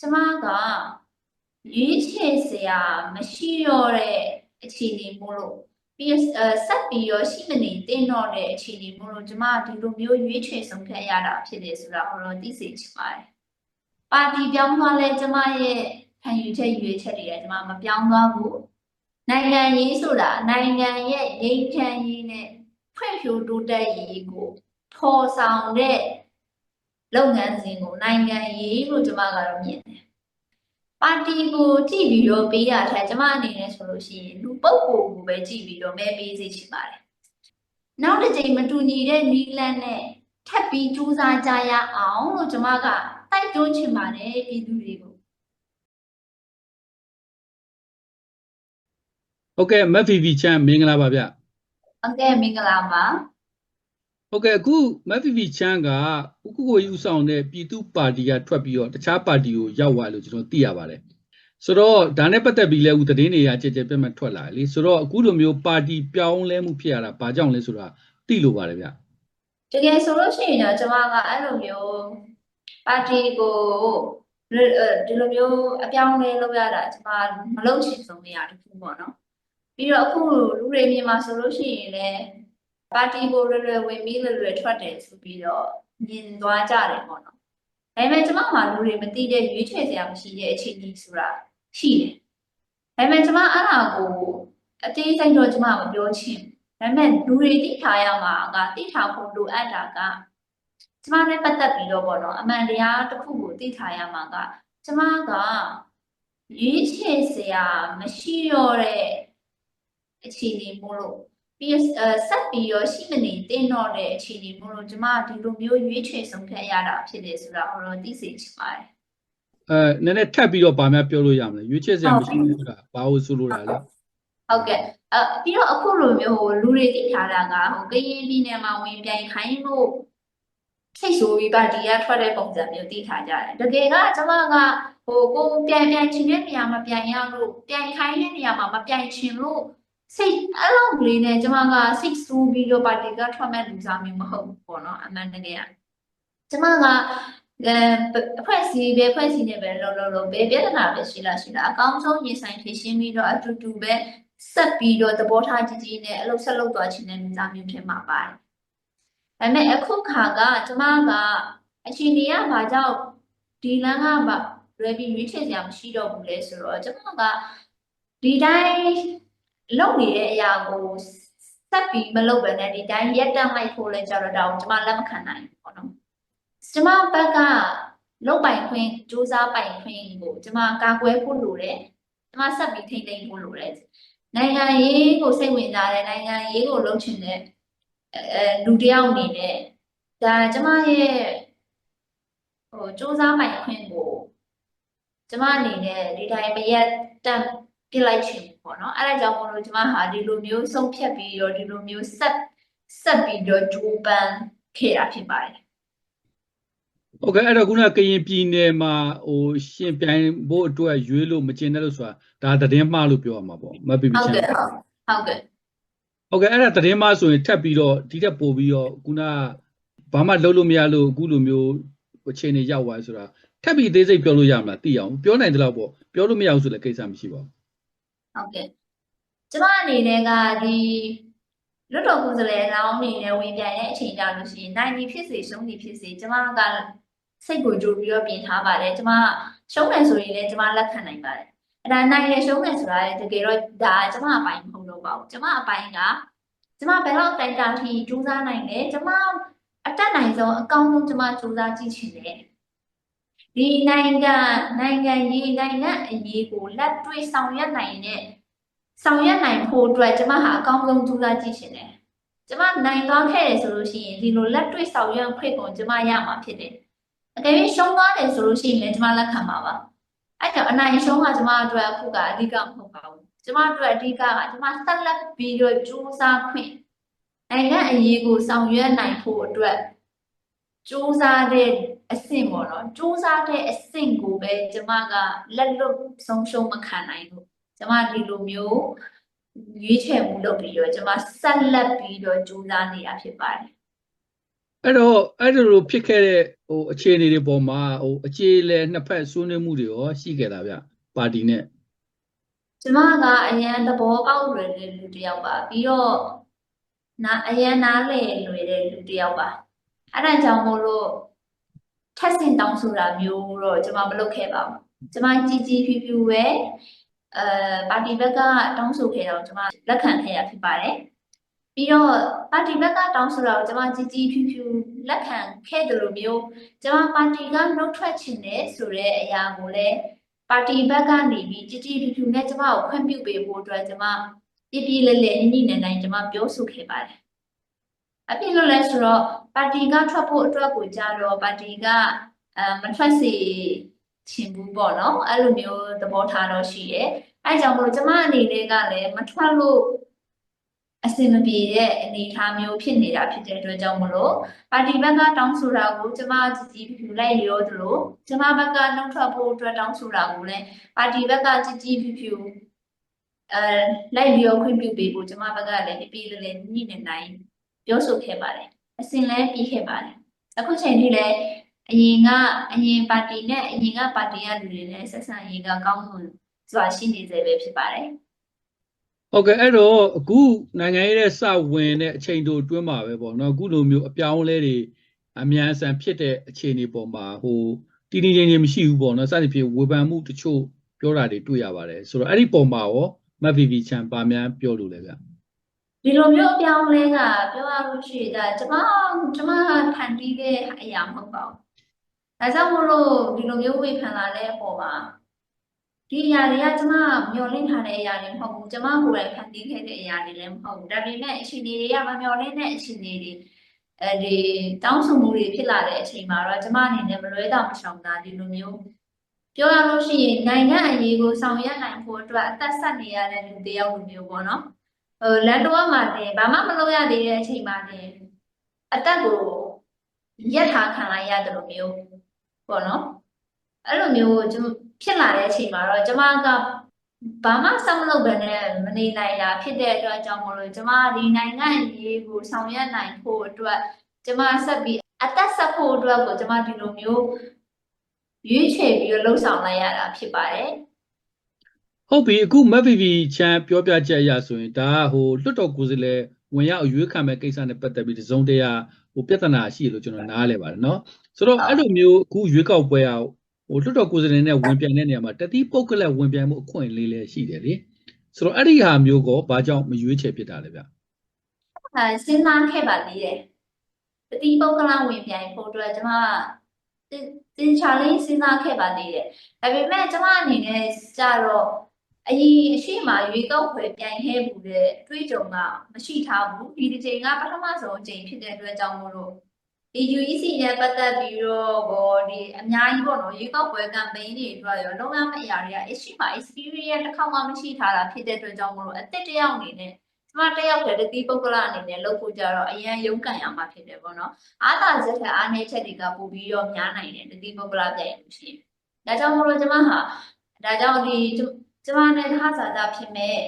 ကျမကရွေးချယ်စရာမရှိတော့တဲ့အခြေအနေမို့လို့ပြီးတော့အဲဆက်ပြီးတော့ရှိမနေတင်းတော့တဲ့အခြေအနေမို့လို့ကျမဒီလိုမျိုးရွေးချယ်ဆုံးဖြတ်ရတာဖြစ်တယ်ဆိုတာကိုတော့သိစေချင်ပါတယ်။ပါတီပြောင်းသွားလဲကျမရဲ့ခံယူချက်ရွေးချက်တွေကကျမမပြောင်းသွားဘူး။နိုင်ငံရေးဆိုတာနိုင်ငံရဲ့ငြိမ်းချမ်းရေးနဲ့ဖွံ့ဖြိုးတိုးတက်ရေးကိုဖော်ဆောင်တဲ့ လုပ်ငန်းစဉ်ကိုနိုင်ငံရေးလို့ကျမကတော့မြင်တယ်။ပါတီကိုကြည့်ပြီးတော့ပေးရတဲ့ကျမအနေနဲ့ဆိုလို့ရှိရင်လူပုဂ္ဂိုလ်ကိုပဲကြည့်ပြီးတော့မဲပေးစေချင်ပါတယ်။နောက်တစ်ချိန်မတူညီတဲ့နီလန်းနဲ့ထပ်ပြီးကြိုးစားကြရအောင်လို့ကျမကတိုက်တွန်းချင်ပါတယ်ပြည်သူတွေကိုဟုတ်ကဲ့မက်ဖီဖီချမ်းမင်္ဂလာပါဗျ။ဟုတ်ကဲ့မင်္ဂလာပါ ဟုတ်ကဲ့အခုမက်ဖီဖီချမ်းကဥက္ကုကိုကြီးဦးဆောင်တဲ့ပြည်သူ့ပါတီကထွက်ပြီးတော့တခြားပါတီကိုရောက်သွားလို့ကျွန်တော်သိရပါတယ်ဆိုတော့ဒါနဲ့ပတ်သက်ပြီးလဲဦးသတင်းတွေကကြည်ကြဲပြတ်မှတ်ထွက်လာတယ်လေဆိုတော့အခုလိုမျိုးပါတီပြောင်းလဲမှုဖြစ်ရတာဘာကြောင့်လဲဆိုတာသိလို့ပါတယ်ဗျ။တကယ်ဆိုလို့ရှိရင်တော့ကျမကအဲ့လိုမျိုးပါတီကိုဒီလိုမျိုးအပြောင်းလဲလုပ်ရတာကျမမလုပ်ချင်ဆုံးနေရတခုပေါ့နော်။ပြီးတော့အခုလူတွေမြင်မှာဆိုလို့ရှိရင်လည်း ပါတီကိုလွယ်လွယ်ဝင်ပြီးလွယ်လွယ်ထွက်တယ်ဆိုပြီးတော့မြင်သွားကြတယ်ပေါ့နော်။ဒါပေမဲ့ကျမမှလူတွေမသိတဲ့ရွေးချယ်စရာမရှိတဲ့အခြေအနေဆိုတာရှိတယ်။ဒါပေမဲ့ကျမအဲ့ဒါကိုအသေးစိတ်တော့ကျမမပြောချင်ဘူးဒါပေမဲ့လူတွေသိထားရမှာကသိထားဖို့လိုအပ်တာကကျမနဲ့ပတ်သက်ပြီးတော့ပေါ့နော်အမှန်တရားတစ်ခုကိုသိထားရမှာကကျမကရွေးချယ်စရာမရှိတော့တဲ့အခြေအနေမို့လို့ ပြီးတော့အဲဆက်ပြီးတော့ရှိမနေတင်းတော့တဲ့အခြေအနေမို့လို့ကျမဒီလိုမျိုးရွေးချယ်ဆုံးဖြတ်ရတာဖြစ်တယ်ဆိုတာကိုတော့သိစေချင်ပါတယ်အဲနည်းနည်းထပ်ပြီးတော့ဗာများပြောလို့ရမလဲရွေးချယ်စရာမရှိဘူးဆိုတာဘာလို့ဆိုလိုတာလဲဟုတ်ကဲ့အပြီးတော့အခုလိုမျိုးဟိုလူတွေသိထားတာကဟိုကရင်ပြည်နယ်မှာဝင်ပြိုင်ခိုင်းလို့စိတ်ဆိုးပြီးပါတီကထွက်တဲ့ပုံစံမျိုးသိထားကြတယ်တကယ်ကကျမကဟိုကိုပြိုင်ပြိုင်ချင်တဲ့နေရာမှာပြိုင်ရလို့ပြိုင်ခိုင်းတဲ့နေရာမှာမပြိုင်ချင်လို့ စိတ်အဲ့လိုကလေးနဲ့ကျမကစိတ်ဆိုးပြီးတော့ပါတီကထွက်မဲ့လူစားမျိုးမဟုတ်ဘူးပေါ့နော်အမှန်တကယ်ကကျမကအဲအဖွဲ့အစည်းပဲအဖွဲ့အစည်းနဲ့ပဲလောလောလောပဲပြဿနာပဲရှိလားရှိလားအကောင်းဆုံးရင်ဆိုင်ဖြေရှင်းပြီးတော့အတူတူပဲဆက်ပြီးတော့သဘောထားကြီးကြီးနဲ့အလုပ်ဆက်လုပ်သွားခြင်းနဲ့မိသားမျိုးဖြစ်မှာပါတယ်။ဒါပေမဲ့အခုခါကကျမကအချိန်ကြီးကဘာကြောင့်ဒီလမ်းကမှလွယ်ပြီးရွေးချယ်စရာမရှိတော့ဘူးလဲဆိုတော့ကျမကဒီတိုင်း လုပ်နေတဲ့အရာကိုဆက်ပြီးမလုပ်ဘဲနဲ့ဒီတိုင်းရက်တန့်လိုက်ဖို့လဲကြတော့ဒါကိုကျမလက်မခံနိုင်ဘူးပေါ့နော်။ကျမဘက်ကလုတ်ပိုင်ခွင့်စူးစမ်းပိုင်ခွင့်ကိုကျမကာကွယ်ဖို့လိုတယ်။ကျမဆက်ပြီးထိမ့်သိမ်းဖို့လိုတယ်နိုင်ငံရေးကိုစိတ်ဝင်စားတဲ့နိုင်ငံရေးကိုလုပ်ချင်တဲ့အဲအဲလူတစ်ယောက်အနေနဲ့ဒါကျမရဲ့ဟိုစူးစမ်းပိုင်ခွင့်ကိုကျမအနေနဲ့ဒီတိုင်းမရက်တန့်ပြစ်လိုက်ချင်ဘူးပေါ့နော်အဲဒါကြောင့်မလို့ကျမဟာဒီလိုမျိုးဆုံးဖြတ်ပြီးတော့ဒီလိုမျိုးဆက်ဆက်ပြီးတော့ဂျိုးပန်းခဲ့တာဖြစ်ပါတယ်ဟုတ်ကဲ့အဲ့တော့ခုနကကရင်ပြည်နယ်မှာဟိုရှင်ပြိုင်ဖို့အတွက်ရွေးလို့မကျင်တဲ့လို့ဆိုတာဒါသတင်းမှားလို့ပြောရမှာပေါ့မက်ဖီဖီဟုတ်ချမ်းကဲ့ဟုတ်ဟုတ်ကဲ့ဟုတ်ကဲ့အဲ့ဒါသတင်းမှားဆိုရင်ထပ်ပြီးတော့ဒီတက်ပို့ပြီးတော့ခုနကဘာမှလုပ်လို့မရလို့အခုလိုမျိုးအခြေအနေရောက်သွားဆိုတာထပ်ပြီးအသေးစိတ်ပြောလို့ရမလားသိအောင်ပြောနိုင်တယ်လို့ပေါ့ပြောလို့မရဘူးဆိုလည်းကိစ္စမရှိပါဘူး ဟုတ်ကဲ့ကျမအနေနဲ့ကဒီလွတ်တော်ကိုယ်စားလှယ်လောင်းအနေနဲ့ဝင်ပြိုင်တဲ့အချိန်ကြလို့ရှိရင်နိုင်ပြီဖြစ်စေရှုံးပြီဖြစ်စေကျမကစိတ်ကိုကြိုပြီးတော့ပြင်ထားပါတယ်ကျမရှုံးတယ်ဆိုရင်လည်းကျမလက်ခံနိုင်ပါတယ်အဲ့ဒါနိုင်တယ်ရှုံးတယ်ဆိုတာလည်းတကယ်တော့ဒါကျမအပိုင်းမဟုတ်တော့ပါဘူးကျမအပိုင်းကကျမဘယ်တော့တိုင်တာထိကြိုးစားနိုင်လဲကျမအတက်နိုင်ဆုံးအကောင်းဆုံးကျမကြိုးစားကြည့်ချင်တယ် ဒီနိုင်ငံနိုင်ငံရေးနိုင်ငံအရေးကိုလက်တွေ့ဆောင်ရွက်နိုင်တဲ့ဆောင်ရွက်နိုင်ဖို့အတွက်ကျမဟာအကောင်းဆုံးကြိုးစားကြည့်ရှင်တယ်။ကျမနိုင်သွားခဲ့တယ်ဆိုလို့ရှိရင်ဒီလိုလက်တွေ့ဆောင်ရွက်ခွင့်ကိုကျမရမှာဖြစ်တယ်။အကယ်၍ရှုံးသွားတယ်ဆိုလို့ရှိရင်လည်းကျမလက်ခံပါပါ။အဲ့ကြောင့်အနိုင်ရှုံးကကျမအတွက်အခုကအဓိကမဟုတ်ပါဘူး။ကျမအတွက်အဓိကကကျမဆက်လက်ပြီးတော့ကြိုးစားခွင့်နိုင်ငံအရေးကိုဆောင်ရွက်နိုင်ဖို့အတွက်ကြိုးစားတဲ့ အဆင့်ပေါ့နော်။ကြိုးစားတဲ့အဆင့်ကိုပဲကျမကလက်လွတ်ဆုံးရှုံးမခံနိုင်ဘူး။ကျမဒီလိုမျိုးရွေးချယ်မှုလုပ်ပြီးတော့ကျမဆက်လက်ပြီးတော့ကြိုးစားနေတာဖြစ်ပါတယ်အဲ့တော့အဲ့ဒီလိုဖြစ်ခဲ့တဲ့ဟိုအခြေအနေတွေပေါ်မှာဟိုအခြေလဲနှစ်ဖက်ဆွေးနွေးမှုတွေရောရှိခဲ့တာဗျပါတီနဲ့ကျမကအရန်သဘောပေါက်လွယ်တဲ့လူတစ်ယောက်ပါပြီးတော့နာအရန်နားလည်လွယ်တဲ့လူတစ်ယောက်ပါအဲ့ဒါကြောင့်မို့လို့ ထက်ဆင့်တောင်းဆိုတာမျိုးတော့ကျမမလုပ်ခဲ့ပါဘူးကျမကြီးကြီးဖြူဖြူပဲအဲပါတီဘက်ကတောင်းဆိုခဲ့တော့ကျမလက်ခံခဲ့ရဖြစ်ပါတယ်ပြီးတော့ပါတီဘက်ကတောင်းဆိုတာကိုကျမကြီးကြီးဖြူဖြူလက်ခံခဲ့တယ်လို့မျိုးကျမပါတီကနှုတ်ထွက်ခြင်းနဲ့ဆိုတဲ့အရာကိုလည်းပါတီဘက်ကနေပြီးကြည်ကြည်ဖြူဖြူနဲ့ကျမကိုခွင့်ပြုပေးဖို့အတွက်ကျမပြပြလဲလဲညှိနေနိုင်ကျမပြောဆိုခဲ့ပါတယ်။ အဖြစ်လို့လဲဆိုတော့ပါတီကထွက်ဖို့အတွက်ကိုကြတော့ပါတီကအဲမထွက်စေချင်ဘူးပေါ့နော်။အဲ့လိုမျိုးသဘောထားတော့ရှိတယ်။အဲကြောင့်မလို့ကျမအနေနဲ့ကလည်းမထွက်လို့အစင်မပြေတဲ့အနေအထားမျိုးဖြစ်နေတာဖြစ်တဲ့အတွက်ကြောင့်မလို့ပါတီဘက်ကတောင်းဆိုတာကိုကျမကြည်ကြည်ဖြူဖြူလိုက်လျောသလိုကျမဘက်ကနှုတ်ထွက်ဖို့အတွက်တောင်းဆိုတာကိုလည်းပါတီဘက်ကကြည်ကြည်ဖြူဖြူအဲလိုက်လျောခွင့်ပြုပေးဖို့ကျမဘက်ကလည်းပြပြလေးလေးညှိနေနိုင် ပြောဆိုခဲ့ပါတယ်အစဉ်လဲပြီးခဲ့ပါတယ်အခုချိန်ထိလည်းအရင်ကအရင်ပါတီနဲ့အရင်ကပါတီကလူတွေနဲ့ဆက်ဆံရေးကကောင်းမွန်စွာရှိနေစေပဲဖြစ်ပါတယ်ဟုတ်ကဲ့အဲ့တော့အခုနိုင်ငံရေးရဲ့စဝင်တဲ့အချိန်တို့အတွင်းမှာပဲပေါ့နော်အခုလိုမျိုးအပြောင်းအလဲတွေအများအဆန်ဖြစ်တဲ့အခြေအနေပေါ်မှာဟိုတည်တည်ငြိမ်ငြိမ်မရှိဘူးပေါ့နော်စသဖြင့်ဝေဖန်မှုတချို့ပြောတာတွေတွေ့ရပါတယ်ဆိုတော့အဲ့ဒီပုံမှာရောမတ်ဗီဗီချန်ပါများပြောလို့လဲဗျ ဒီလိုမျိုးအပြောင်းအလဲကပြောရလို့ရှိရင်ဒါကျမကျမဖန်တီးတဲ့အရာမဟုတ်ပါဘူးဒါကြောင့်မို့လို့ဒီလိုမျိုးဝေဖန်လာတဲ့အပေါ်မှာဒီအရာတွေကကျမမျှော်လင့်ထားတဲ့အရာတွေမဟုတ်ဘူးကျမကိုယ်တိုင်ဖန်တီးခဲ့တဲ့အရာတွေလည်းမဟုတ်ဘူးဒါပေမဲ့အချိန်တွေကမမျှော်လင့်တဲ့အချိန်တွေအဲဒီတောင်းဆိုမှုတွေဖြစ်လာတဲ့အချိန်မှာတော့ကျမအနေနဲ့မလွဲတာမရှောင်တာဒီလိုမျိုးပြောရလို့ရှိရင်နိုင်ငံအရေးကိုဆောင်ရွက်နိုင်ဖို့အတွက်အသက်ဆက်နေရတဲ့လူတစ်ယောက်လိုမျိုးပေါ့နော် ဟိုလန်တော်မှာတင်ဘာမှမလုပ်ရသေးတဲ့အချိန်မှာတင်အသက်ကိုရက်ထားခံလိုက်ရတယ်လို့မျိုးပေါ့နော်အဲ့လိုမျိုးကျွန်ဖြစ်လာတဲ့အချိန်မှာတော့ကျမကဘာမှစောင့်လုပ်ပဲနဲ့မနေနိုင်တာဖြစ်တဲ့အတွက်ကြောင့်မလို့ကျမဒီနိုင်ငံရေးကိုဆောင်ရွက်နိုင်ဖို့အတွက်ကျမဆက်ပြီးအသက်ဆက်ဖို့အတွက်ကိုကျမဒီလိုမျိုးရွေးချယ်ပြီးတော့လှုပ်ဆောင်လိုက်ရတာဖြစ်ပါတယ် ဟုတ်ပြီအခုမတ်ဗီဗီချန်ပြောပြချက်အရဆိုရင်ဒါကဟိုလွတ်တော်ကိုယ်စားလှယ်ဝင်ရောက်အရွေးခံမဲ့ကိစ္စနဲ့ပတ်သက်ပြီးတစုံတရာဟိုပြဿနာရှိလို့ကျွန်တော်နားလဲပါတယ်နော်ဆိုတော့အဲ့လိုမျိုးအခုရွေးကောက်ပွဲอ่ะဟိုလွတ်တော်ကိုယ်စားလှယ်နဲ့ဝင်ပြိုင်တဲ့နေရာမှာတတိပုဂ္ဂလက်ဝင်ပြိုင်မှုအခွင့်အရေးလည်းရှိတယ်လေဆိုတော့အဲ့ဒီဟာမျိုးကောဘာကြောင့်မရွေးချယ်ဖြစ်တာလဲဗျအဲစဉ်းစားခဲ့ပါသေးတယ်ပတိပုဂ္ဂလဝင်ပြိုင်ဖို့အတွက်ကျမတင်တင်ချာလေးစဉ်းစားခဲ့ပါသေးတယ်ဒါပေမဲ့ကျမအနေနဲ့ကြတော့ အရင်အရှိမရွေးကောက်ပွဲပြိုင်ခဲ့မှုတဲ့တွေးကြုံကမရှိထားဘူးဒီတစ်ချိန်ကပထမဆုံးအချိန်ဖြစ်တဲ့အတွက်ကြောင့်မို့လို့ဒီ UEC နဲ့ပတ်သက်ပြီးတော့ဘောဒီအများကြီးပေါ့နော်ရွေးကောက်ပွဲ campaign တွေအတွက်ရောလုံးဝမအရာတွေက issue မှာ experience တစ်ခေါက်မှမရှိထားတာဖြစ်တဲ့အတွက်ကြောင့်မို့လို့အသက်တစ်ယောက်အနေနဲ့ကျမတက်ရောက်တဲ့တတိပုဂ္ဂလအနေနဲ့လုပ်ဖို့ကြတော့အရန်ရုန်းကန်ရမှာဖြစ်တယ်ပေါ့နော်အားသာချက်ထက်အားနည်းချက်တွေကပိုပြီးတော့များနိုင်တယ်တတိပုဂ္ဂလပြိုင်လို့ရှိရင်ဒါကြောင့်မို့လို့ကျမဟာဒါကြောင့်ဒီ ကျကျမနဲ့သားစာသားဖြစ်မဲ့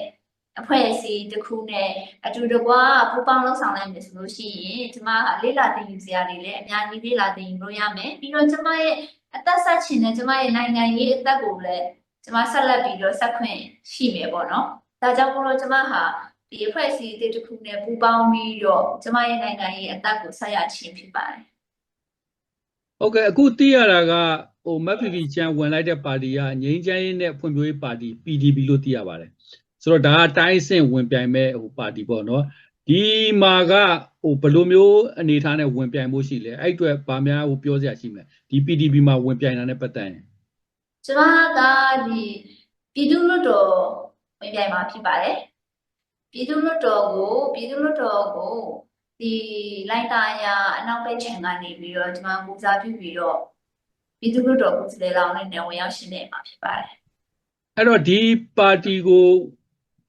အဖွဲ့အစည်းတစ်ခုနဲ့အတူတကွပူးပေါင်းလှုပ်ဆောင်နိုင်မယ်ဆိုလို့ရှိရင်ကျမဟာလေးလာတင်ယူစရာတွေလည်းအများကြီးလေးလာတင်ယူလို့ရမယ်ပြီးတော့ကျမရဲ့အသက်ဆက်ရှင်နဲ့ကျမရဲ့နိုင်ငံရေးအသက်ကိုလည်းကျမဆက်လက်ပြီးတော့ဆက်ခွင့်ရှိမယ်ပေါ့နော်ဒါကြောင့်မို့လို့ကျမဟာဒီအဖွဲ့အစည်းအသစ်တစ်ခုနဲ့ပူးပေါင်းပြီးတော့ကျမရဲ့နိုင်ငံရေးအသက်ကိုဆက်ရခြင်းဖြစ်ပါတယ်ဟုတ်ကဲ့အခုသိရတာက ဟိုမတ်ဗီဗီချန်ဝင်လိုက်တဲ့ပါတီကငြိမ်းချမ်းရေးနဲ့ဖွံ့ဖြိုးရေးပါတီ PDP လို့သိရပါတယ်ဆိုတော့ဒါကတိုင်းအဆင့်ဝင်ပြိုင်မဲ့ဟိုပါတီပေါ့နော်ဒီမှာကဟိုဘယ်လိုမျိုးအနေအထားနဲ့ဝင်ပြိုင်မှုရှိလဲအဲ့အတွက်ဗာများဟိုပြောစရာရှိမလဲဒီ PDP မှာဝင်ပြိုင်တာနဲ့ပတ်သက်ရင်ကျမကဒီပြည်သူ့လွှတ်တော်ဝင်ပြိုင်မှာဖြစ်ပါတယ်ပြည်သူ့လွှတ်တော်ကိုပြည်သူ့လွှတ်တော်ကိုဒီလိုက်တာရအနောက်ဘက်ခြမ်းကနေပြီးတော့ကျမပူဇော်ပြုပြီးတော့ ပြည်သူ့လွှတ်တော်ကိုယ်စားလှယ်လောင်းနဲ့ဝင်ရောက်ရှင်းနေမှာဖြစ်ပါတယ်အဲ့တော့ဒီပါတီကို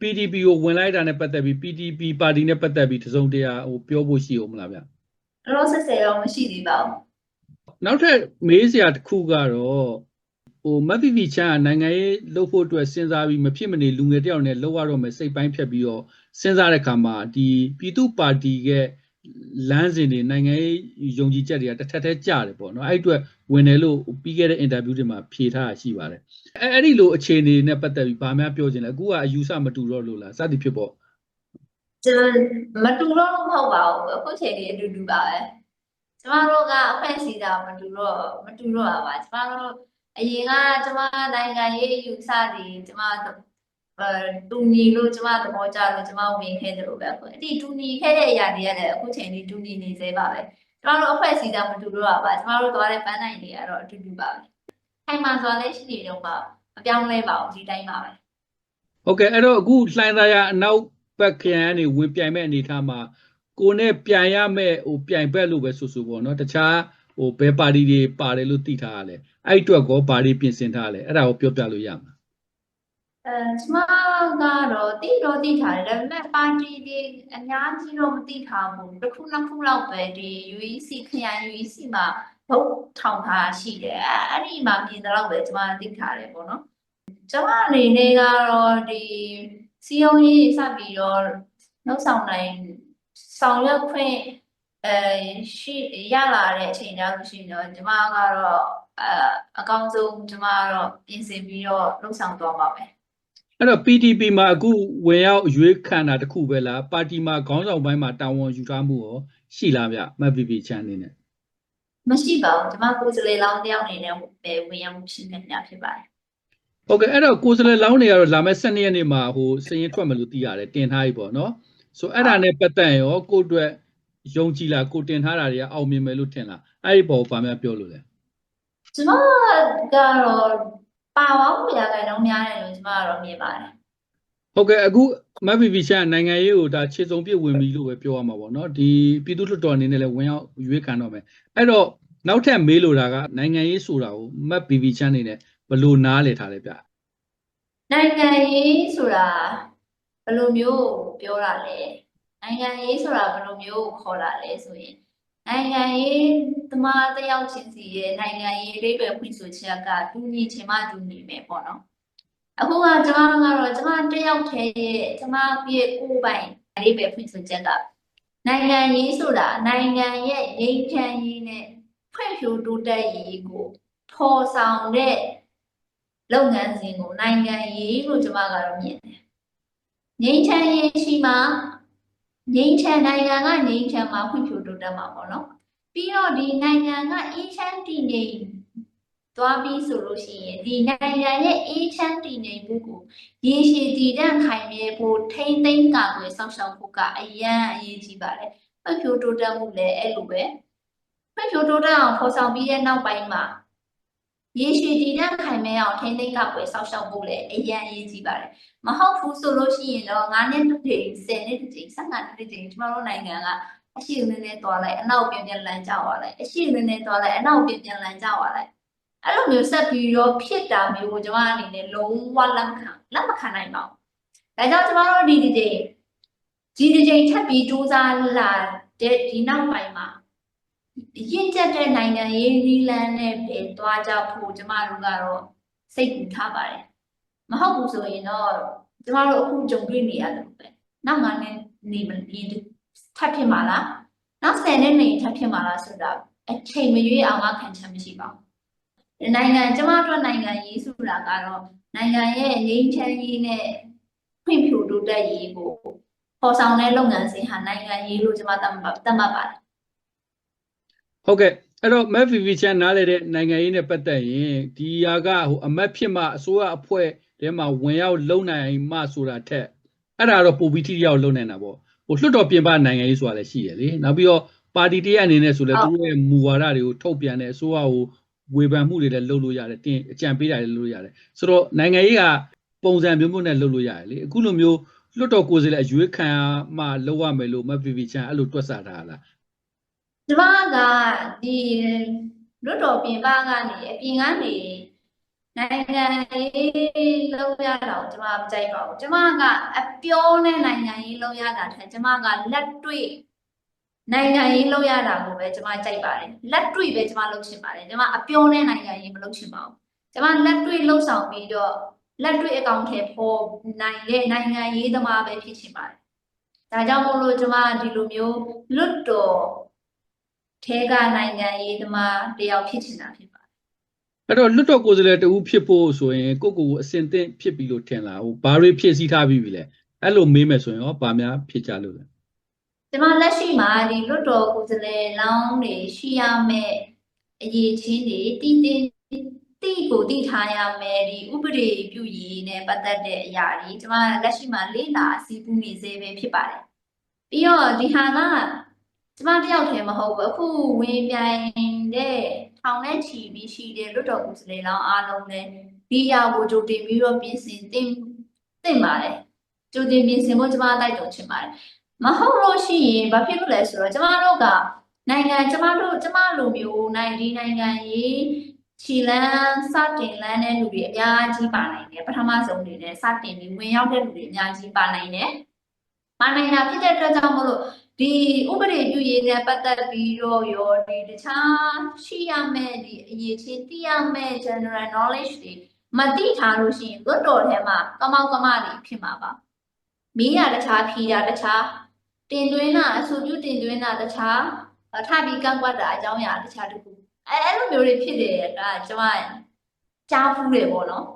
PDP ကိုဝင်လိုက်တာနဲ့ပတ်သက်ပြီး PDP ပါတီနဲ့ပတ်သက်ပြီးတစုံတရာဟိုပြောဖို့ရှိအောင်မလားဗျလောလောဆယ်ဆယ်တော့မရှိသေးပါဘူးနောက်ထပ်မေးစရာတစ်ခုကတော့ဟိုမတ်ဗီဗီချန်ကနိုင်ငံရေးလှုပ်ဖို့အတွက်စဉ်းစားပြီးမဖြစ်မနေလူငယ်တယောက်နဲ့လှုပ်ရတော့မယ်စိတ်ပိုင်းဖြတ်ပြီးတော့စဉ်းစားတဲ့အခါမှာဒီပြည်သူ့ပါတီရဲ့ လမ်းစဉ်တွေနိုင်ငံရေးယုံကြည်ချက်တွေကတစ်ထက်တည်းကြတယ်ပေါ့နော်အဲ့အတွက်ဝင်တယ်လို့ပြီးခဲ့တဲ့ interview တွေမှာဖြေထားတာရှိပါတယ်အဲအဲ့ဒီလိုအခြေအနေနဲ့ပတ်သက်ပြီးဗာများပြောချင်လဲအခုကအယူဆမတူတော့လို့လားစသည်ဖြစ်ပေါ့ကျွန်တော်မတူတော့လို့မဟုတ်ပါဘူးအခုချိန်ကြီးအတူတူပါပဲကျမတို့ကအဖွဲ့အစည်းတာမတူတော့မတူတော့တာပါကျမတို့အရင်ကကျမနိုင်ငံရေးယူဆတွေကျမအဲ တူညီလို့ကျမသဘောကျလို့ကျမဝင်ခဲ့တယ်လို့ပဲအခုအတိတူညီခဲ့တဲ့အရာတွေကလည်းအခုချိန်ကြီးတူညီနေသေးပါပဲကျမတို့အဖွဲ့အစည်းတာမတူတော့တာပါကျမတို့သွားတဲ့ပန်းနိုင်တွေကတော့အတူတူပါပဲခိုင်မာစွာလည်းရှိနေတော့မှမပြောင်းလဲပါဘူးဒီတိုင်းပါပဲဟုတ်ကဲ့အဲ့တော့အခုလှိုင်းသားရအနောက်ဘက်ခရိုင်ကနေဝင်ပြိုင်မဲ့အနေအထားမှာကိုနဲ့ပြိုင်ရမဲ့ဟိုပြိုင်ဘက်လို့ပဲဆိုဆိုပေါ့နော်တခြားဟိုဘယ်ပါတီတွေပါတယ်လို့သိထားရလဲအဲ့အတွက်ကောဘာတွေပြင်ဆင်ထားလဲအဲ့ဒါကိုပြောပြလို့ရမှာ အဲကျမကတော့တိတော့တိထားတယ်ဒါပေမဲ့ပါတီတွေအများကြီးတော့မတိထားဘူးတစ်ခုနှစ်ခုလောက်ပဲဒီ UEC ခရိုင် UEC မှာဘုတ်ထောင်ထားရှိတယ်အဲအဲ့ဒီမှာမြင်တော့ပဲကျမတိထားတယ်ပေါ့နော်ကျမအနေနဲ့ကတော့ဒီစီယုံကြီးစပြီးတော့နှုတ်ဆောင်နိုင်ဆောင်ရွက်ခွင့်အဲရှိရလာတဲ့အချိန်ကြောင့်ရှိရင်တော့ကျမကတော့အဲအကောင်းဆုံးကျမကတော့ပြင်ဆင်ပြီးတော့လှုပ်ဆောင်သွားပါမယ် အဲ့တော့ PTP မှာအခုဝင်ရောက်အရွေးခံတာတစ်ခုပဲလားပါတီမှာခေါင်းဆောင်ပိုင်းမှာတာဝန်ယူထားမှုရောရှိလားဗျမတ် VP ချန်အနေနဲ့မရှိပါဘူးကျွန်မကိုယ်စားလှယ်လောင်းတယောက်အနေနဲ့ပဲဝင်ရောက်မှုဖြစ်နေတာဖြစ်ပါတယ်ဟုတ်ကဲ့အဲ့တော့ကိုယ်စားလှယ်လောင်းတွေကတော့လာမယ့်12ရက်နေ့မှာဟိုစရင်ထွက်မယ်လို့သိရတယ်တင်ထားပြီပေါ့နော်ဆိုအဲ့ဒါနဲ့ပတ်သက်ရင်ရောကိုယ့်အတွက်ယုံကြည်လားကိုတင်ထားတာတွေကအောင်မြင်မယ်လို့ထင်လားအဲ့ဒီပေါ်ကိုဗာများပြောလို့လဲကျွန်မကတော့ ပါဝါမှုရခိုင်နှုန်းများတယ်လို့ကျွန်မကတော့မြင်ပါတယ်ဟုတ်ကဲ့အခုမတ် VP ချန်နိုင်ငံရေးကိုဒါခြေစုံပြည့်ဝင်ပြီလို့ပဲပြောရမှာပေါ့နော်ဒီပြည်သူ့လွှတ်တော်အနေနဲ့လည်းဝင်ရောက်ရွေးခံတော့မယ်အဲ့တော့နောက်ထပ်မေးလိုတာကနိုင်ငံရေးဆိုတာကိုမတ် VP ချန်အနေနဲ့ဘယ်လိုနားလည်ထားလဲဗျနိုင်ငံရေးဆိုတာဘယ်လိုမျိုးပြောတာလဲနိုင်ငံရေးဆိုတာဘယ်လိုမျိုးခေါ်တာလဲဆိုရင် နိုင်ငံရေးသမားတစ်ယောက်ချင်းစီရဲ့နိုင်ငံရေးလေးပဲဖွင့်ဆိုချက်ကတူညီချင်မှတူညီမယ်ပေါ့နော်အခုကကျွန်မကတော့ကျွန်မတစ်ယောက်တည်းရဲ့ကျွန်မရဲ့ကိုယ်ပိုင်လေးပဲဖွင့်ဆိုချက်ကနိုင်ငံရေးဆိုတာနိုင်ငံရဲ့ငြိမ်းချမ်းရေးနဲ့ဖွံ့ဖြိုးတိုးတက်ရေးကိုဖော်ဆောင်တဲ့လုပ်ငန်းစဉ်ကိုနိုင်ငံရေးလို့ကျွန်မကတော့မြင်တယ်။ငြိမ်းချမ်းရေးရှိမှ ငြိမ်းချမ်းနိုင်ငံကငြိမ်းချမ်းမှာဖွံ့ဖြိုးတိုးတက်မှာပေါ့နော်။ပြီးတော့ဒီနိုင်ငံကအေးချမ်းတည်ငြိမ်သွားပြီးဆိုလို့ရှိရင်ဒီနိုင်ငံရဲ့အေးချမ်းတည်ငြိမ်မှုကိုရေရှည်တည်တံ့ခိုင်မြဲဖို့ထိမ့်သိမ်းကာကွယ်စောင့်ရှောက်ဖို့ကအရန်အရေးကြီးပါတယ်။ဖွံ့ဖြိုးတိုးတက်မှုလည်းအဲ့လိုပဲ။ဖွံ့ဖြိုးတိုးတက်အောင်ဖော်ဆောင်ပြီးတဲ့နောက်ပိုင်းမှာ ရေရှည်တည်တံ့ခိုင်မဲအောင်ထိန်းသိမ်းကောက်ွယ်ဆောက်ရှောက်ဖို့လည်းအရန်အရေးကြီးပါတယ်။မဟုတ်ဘူးဆိုလို့ရှိရင်တော့9နှစ်တစ်ကြိမ်10နှစ်တစ်ကြိမ်15နှစ်တစ်ကြိမ်ကျမတို့နိုင်ငံကအရှိနည်းနည်းသွားလိုက်အနောက်ပြန်ပြန်လမ်းကျသွားလိုက်အရှိနည်းနည်းသွားလိုက်အနောက်ပြန်ပြန်လမ်းကျသွားလိုက်အဲ့လိုမျိုးဆက်ပြီးတော့ဖြစ်တာမျိုးကိုကျမအနေနဲ့လုံးဝလက်မခံလက်မခံနိုင်ပါဘူး။ဒါကြောင့်ကျမတို့ဒီဒီကြိမ်ဒီဒီကြိမ်ထပ်ပြီးစူးစမ်းလာတဲ့ဒီနောက်ပိုင်းမှာ ရင့်ကျက်တဲ့နိုင်ငံရေးနည်းလမ်းနဲ့ပဲတွားကြဖို့ကျမတို့ကတော့စိတ်ကူထားပါတယ်မဟုတ်ဘူးဆိုရင်တော့ကျမတို့အခုကြုံတွေ့နေရတယ်ပဲနောက်မှလည်းနေမရင်ထပ်ဖြစ်မှာလားနောက်10နှစ်နေထပ်ဖြစ်မှာလားဆိုတာအချိန်မရွေးအောင်မခံချက်မရှိပါဘူးနိုင်ငံကျမတို့နိုင်ငံရေးဆိုတာကတော့နိုင်ငံရဲ့ငြိမ်းချမ်းရေးနဲ့ဖွံ့ဖြိုးတိုးတက်ရေးကိုပေါ်ဆောင်တဲ့လုပ်ငန်းစဉ်ဟာနိုင်ငံရေးလို့ကျမသတ်မှတ်သတ်မှတ်ပါတယ် ဟုတ်ကဲ့အဲ့တော့ map VV ချန်နားလေတဲ့နိုင်ငံရေးနဲ့ပတ်သက်ရင်ဒီဟာကဟိုအမတ်ဖြစ်မှအစိုးရအဖွဲ့တဲမှာဝင်ရောက်လုံနိုင်မှဆိုတာထက်အဲ့ဒါတော့ပိုပြီးထိရောက်လုံနိုင်တာပေါ့ဟိုလွှတ်တော်ပြင်ပနိုင်ငံရေးဆိုတာလည်းရှိရလေနောက်ပြီးတော့ပါတီတရက်အနေနဲ့ဆိုလည်းသူတို့ရဲ့မူဝါဒတွေကိုထုတ်ပြန်တဲ့အစိုးရကိုဝေဖန်မှုတွေလည်းလုပ်လို့ရတယ်တင်အကြံပေးတာလည်းလုပ်လို့ရတယ်ဆိုတော့နိုင်ငံရေးကပုံစံမျိုးမျိုးနဲ့လုပ်လို့ရတယ်လေအခုလိုမျိုးလွှတ်တော်ကိုယ်စားလှယ်အရွေးခံမှလုပ်ရမယ်လို့ map VV ချန်အဲ့လိုတွက်ဆတာလား ကျမကဒီလွတ်တော်ပြင်ပကနေအပြင်ကနေနိုင်ငံရေးလုပ်ရတာကိုကျမမကြိုက်ပါဘူးကျမကအပြောနဲ့နိုင်ငံရေးလုပ်ရတာထက်ကျမကလက်တွေ့နိုင်ငံရေးလုပ်ရတာကိုပဲကျမကြိုက်ပါတယ်လက်တွေ့ပဲကျမလုပ်ချင်ပါတယ်ကျမအပြောနဲ့နိုင်ငံရေးမလုပ်ချင်ပါဘူးကျမလက်တွေ့လှုပ်ဆောင်ပြီးတော့လက်တွေ့အကောင့်ထဲပေါ်နိုင်တဲ့နိုင်ငံရေးသမားပဲဖြစ်ချင်ပါတယ်ဒါကြောင့်မို့လို့ကျမဒီလိုမျိုးလွတ်တော် ထဲကနိုင်ငံရေးသမားတယောက်ဖြစ်ချင်တာဖြစ်ပါတယ်အဲ့တော့လွတ်တော်ကိုယ်စားလှယ်တဦးဖြစ်ဖို့ဆိုရင်ကိုယ့်ကိုယ်ကိုအစင်သင့်ဖြစ်ပြီလို့ထင်လားဟိုဘာတွေဖြည့်ဆည်းထားပြီးပြီလဲအဲ့လိုမေးမယ်ဆိုရင်ရောဘာများဖြစ်ကြလို့လဲကျမလက်ရှိမှာဒီလွတ်တော်ကိုယ်စားလှယ်လောင်းတွေရှိရမယ်အရေးချင်းတွေတည်တည်တိကိုတည်ထားရမယ်ဒီဥပဒေပြုရေးနဲ့ပတ်သက်တဲ့အရာတွေကျမလက်ရှိမှာလေးလာအစီအပူနေစေပဲဖြစ်ပါတယ်ပြီးတော့ဒီဟာက ကျမတယောက်တည်းမဟုတ်ဘူးအခုဝင်ပြိုင်တဲ့ထောင်နဲ့ချီပြီးရှိတဲ့လွတ်တော်ကိုယ်စားလှယ်လောင်းအားလုံးလည်းဒီအရာကိုကြိုတင်ပြီးတော့ပြင်ဆင်သင့်သင့်ပါတယ်ကြိုတင်ပြင်ဆင်ဖို့ကျမတိုက်တွန်းချင်ပါတယ်မဟုတ်လို့ရှိရင်ဘာဖြစ်လို့လဲဆိုတော့ကျမတို့ကနိုင်ငံကျမတို့ကျမလိုမျိုးနိုင်ဒီနိုင်ငံရေးခြီလန်းစတင်လန်းတဲ့လူတွေအများကြီးပါနိုင်တယ်ပထမဆုံးအနေနဲ့စတင်ပြီးဝင်ရောက်တဲ့လူတွေအများကြီးပါနိုင်တယ်ပါနိုင်တာဖြစ်တဲ့အတွက်ကြောင့်မလို့ ဒီဥပဒေပြုရေးနဲ့ပတ်သက်ပြီးတော့ရောဒီတခြားရှိရမယ့်ဒီအရေးချင်းသိရမယ့် general knowledge တွေမသိထားလို့ရှိရင်လွတ်တော်ထဲမှာကမောက်ကမတွေဖြစ်မှာပါမီးရတခြားဖြီးရတခြားတင်သွင်းတာအဆိုပြုတင်သွင်းတာတခြားအထပြီးကန့်ကွက်တာအကြောင်းအရာတခြားတစ်ခုအဲအဲ့လိုမျိုးတွေဖြစ်တယ်ကကျွန်မကြားဖူးတယ်ပေါ့နော်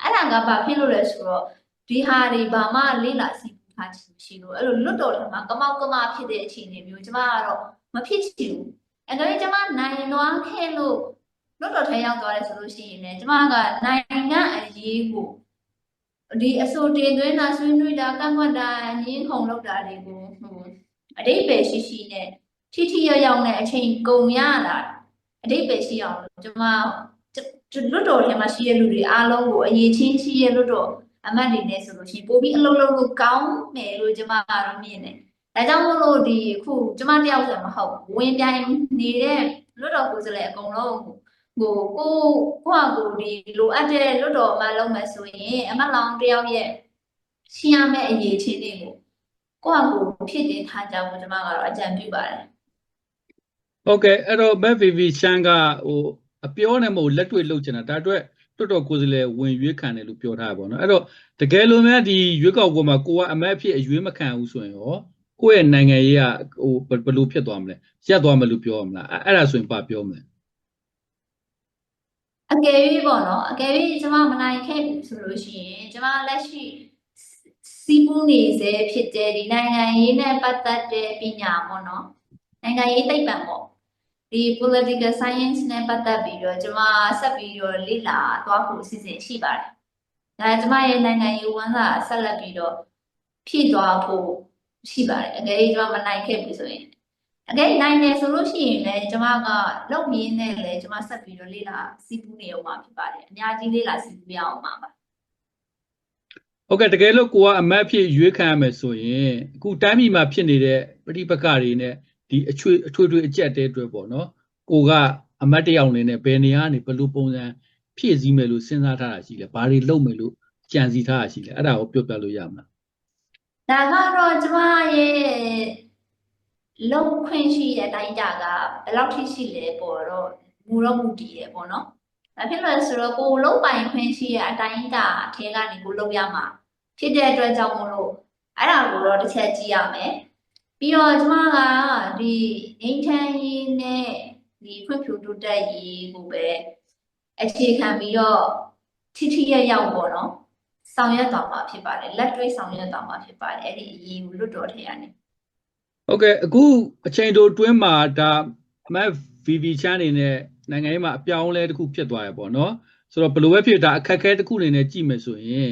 အဲ့ဒါကဘာဖြစ်လို့လဲဆိုတော့ဒီဟာတွေဘာမှလေးလာစီ ပူထားချင်မရှိလို့အဲ့လိုလွတ်တော်ထဲမှာကမောက်ကမဖြစ်တဲ့အခြေအနေမျိုးကျွန်မကတော့မဖြစ်ချင်ဘူးအဲ့တော့ကျွန်မနိုင်သွားခဲ့လို့လွတ်တော်ထဲရောက်သွားတယ်ဆိုလို့ရှိရင်လည်းကျွန်မကနိုင်ငံအရေးကိုဒီအဆိုတင်သွင်းတာဆွေးနွေးတာကန့်ကွက်တာငင်းခုန်လုပ်တာတွေကိုဟိုအတိတ်ပဲရှိရှိနဲ့ထိထိရောက်ရောက်နဲ့အချိန်ကုန်ရတာအတိတ်ပဲရှိအောင်လို့ကျွန်မကျွန်လွတ်တော်ထဲမှာရှိတဲ့လူတွေအားလုံးကိုအရေးချင်းရှိရဲ့လွတ်တော် အမတ်တွေနဲ့ဆိုလို့ရှိရင်ပို့ပြီးအလုံးလုံးလို့ကောင်းမယ်လို့ကျွန်မကတော့မြင်တယ်။ဒါကြောင့်မို့လို့ဒီအခုကျွန်မတယောက်ဆိုမဟုတ်ဘူးဝင်ပြိုင်နေတဲ့လွတ်တော်ကိုယ်စားလှယ်အကုန်လုံးကိုဟိုကိုကိုကကိုဒီလိုအပ်တဲ့လွတ်တော်အမှလုံးမယ်ဆိုရင်အမတ်လောင်တယောက်ရဲ့ရှင်းရမယ့်အရေးချင်းတွေကိုကိုကကိုဖြစ်တင်ထားကြဖို့ကျွန်မကတော့အကြံပြုပါတယ်ဟုတ်ကဲ့အဲ့တော့ MVV ချမ်းကဟိုအပြောနဲ့မဟုတ်လက်တွေ့လုပ်ချင်တာဒါအတွက် တွတ်တော်ကိုယ်စားလှယ်ဝင်ရွေးခံတယ်လို့ပြောထားပါဘောနော်အဲ့တော့တကယ်လို့များဒီရွေးကောက်ပွဲမှာကိုကအမတ်အဖြစ်အရွေးမခံဘူးဆိုရင်ရောကိုယ့်ရဲ့နိုင်ငံရေးကဟိုဘယ်ဘယ်လိုဖြစ်သွားမလဲရက်သွားမယ်လို့ပြောရမလားအဲ့အဲ့ဒါဆိုရင်ဘာပြောမလဲအကယ်၍ပေါ့နော်အကယ်၍ကျွန်မမနိုင်ခဲ့ဘူးဆိုလို့ရှိရင်ကျွန်မလက်ရှိစီးပူးနေစေဖြစ်တဲ့ဒီနိုင်ငံရေးနဲ့ပတ်သက်တဲ့ပညာပေါ့နော်နိုင်ငံရေးသိပ္ပံပေါ့ ဒီ political science နဲ့ပတ်သက်ပြီးတော့ကျွန်မဆက်ပြီးတော့လေ့လာသွားဖို့အစီအစဉ်ရှိပါတယ်။ဒါကျွန်မရဲ့နိုင်ငံရေးဝန်စာဆက်လက်ပြီးတော့ဖြည့်သွားဖို့ရှိပါတယ်။အကယ်၍ကျွန်မမနိုင်ခဲ့ဘူးဆိုရင်အကယ်နိုင်တယ်ဆိုလို့ရှိရင်လည်းကျွန်မကလုံရင်းနဲ့လည်းကျွန်မဆက်ပြီးတော့လေ့လာစီးပူးနေအောင်မှာဖြစ်ပါတယ်။အများကြီးလေ့လာစီးပူးရအောင်ပါပါဟုတ်ကဲ့တကယ်လို့ကိုကအမတ်အဖြစ်ရွေးခံရမယ်ဆိုရင်အခုတိုင်းပြည်မှာဖြစ်နေတဲ့ပဋိပက္ခတွေနဲ့ ဒီအချွေအထွေထွေအကျက်တဲအတွက်ပေါ့နော်ကိုကအမတ်တယောက်အနေနဲ့ဘယ်နေရာကနေဘယ်လိုပုံစံဖြည့်ဆည်းမယ်လို့စဉ်းစားထားတာရှိလဲဘာတွေလုပ်မယ်လို့ကြံစည်ထားတာရှိလဲအဲ့ဒါကိုပြောပြလို့ရမလား။ဒါကတော့ကျွန်မရဲ့လုံခွင့်ရှိတဲ့အတိုင်းအတာကဘယ်လောက်ထိရှိလဲပေါ်တော့မူတော့မူတည်တယ်ပေါ့နော်။ဒါဖြစ်လို့လဲဆိုတော့ကိုလုံပိုင်ခွင့်ရှိတဲ့အတိုင်းအတာအထဲကနေကိုလုံရမှာဖြစ်တဲ့အတွက်ကြောင့်မို့လို့အဲ့ဒါကိုတော့တစ်ချက်ကြည့်ရမယ်။ ပြီးတော့ကျွန်မကဒီငိမ့်ချမ်းရေးနဲ့ဒီဖွံ့ဖြိုးတိုးတက်ရေးကိုပဲအခြေခံပြီးတော့ထိထိရရောက်ပေါ့နော်။ဆောင်ရွက်သွားမှာဖြစ်ပါတယ်လက်တွေ့ဆောင်ရွက်သွားမှာဖြစ်ပါတယ်အဲ့ဒီအရေးကိုလွတ်တော်ထဲကနေဟုတ်ကဲ့အခုအချိန်တိုတွင်းမှာဒါအမတ် VV ချမ်းအနေနဲ့နိုင်ငံရေးမှာအပြောင်းအလဲတစ်ခုဖြစ်သွားရပေါ့နော်ဆိုတော့ဘယ်လိုပဲဖြစ်ဒါအခက်အခဲတစ်ခုအနေနဲ့ကြည့်မယ်ဆိုရင်